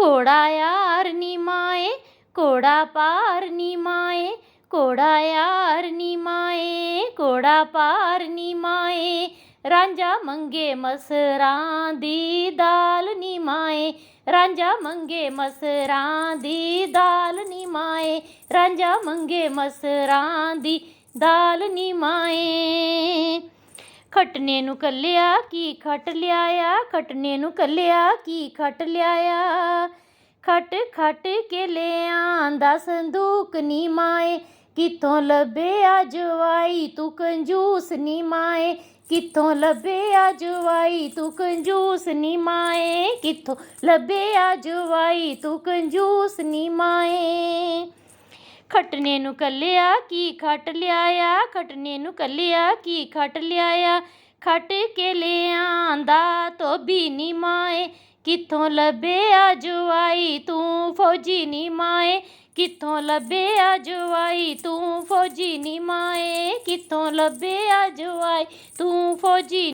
ਘੋੜਾ ਯਾਰ ਨੀ ਮਾਏ, ਘੋੜਾ ਪਾਰ ਨੀ ਮਾਏ, ਘੋੜਾ ਯਾਰ ਨੀ ਮਾਏ, ਘੋੜਾ ਪਾਰ ਨੀ ਮਾਏ, ਰਾਂਝਾ ਮੰਗੇ ਮਸਰਾਂ ਦੀ ਦਾਲ ਨੀ ਮਾਏ, ਰਾਂਝਾ ਮੰਗੇ ਮਸਰਾਂ ਦੀ ਦਾਲ ਨੀ ਮਾਏ, ਰਾਂਝਾ ਮੰਗੇ ਮਸਰਾਂ ਦੀ ਦਾਲ ਨੀ ਮਾਏ। ਖਟਨੇ ਨੂੰ ਕੱਲਿਆ, ਕੀ ਖਟ ਲਿਆਇਆ? ਖਟਨੇ ਨੂੰ ਕੱਲਿਆ, ਕੀ ਖਟ ਲਿਆਇਆ? ਖਟ ਖਟ ਕੇ ਲਿਆਂਦਾ ਸੰਦੂਕ ਨੀ ਮਾਏ। ਕਿੱਥੋਂ ਲੱਭਿਆ ਜਵਾਈ ਤੂੰ ਕੰਜੂਸ ਨੀ ਮਾਏ? ਕਿੱਥੋਂ ਲੱਭਿਆ ਜਵਾਈ ਤੂੰ ਕੰਜੂਸ ਨੀ ਮਾਏ? ਕਿੱਥੋਂ ਲੱਭਿਆ ਜਵਾਈ ਤੂੰ ਕੰਜੂਸ ਨੀ ਮਾਏ? ਖਟਨੇ ਨੂੰ ਕੱਲਿਆ, ਕੀ ਖਟ ਲਿਆਇਆ? ਖਟਨੇ ਨੂੰ ਕੱਲਿਆ, ਕੀ ਖਟ ਲਿਆਇਆ? ਖਟ ਕੇ ਲਿਆਂਦਾ ਤੋਬੀ ਨੀ ਮਾਏ। ਕਿੱਥੋਂ ਲੱਭਿਆ ਜਵਾਈ ਤੂੰ ਫੌਜੀ ਨੀ ਮਾਏ? ਕਿੱਥੋਂ ਲੱਭਿਆ ਜਵਾਈ ਤੂੰ ਫੌਜੀ ਨੀ ਮਾਏ? ਕਿੱਥੋਂ ਲੱਭਿਆ ਜਵਾਈ ਤੂੰ ਫੌਜੀ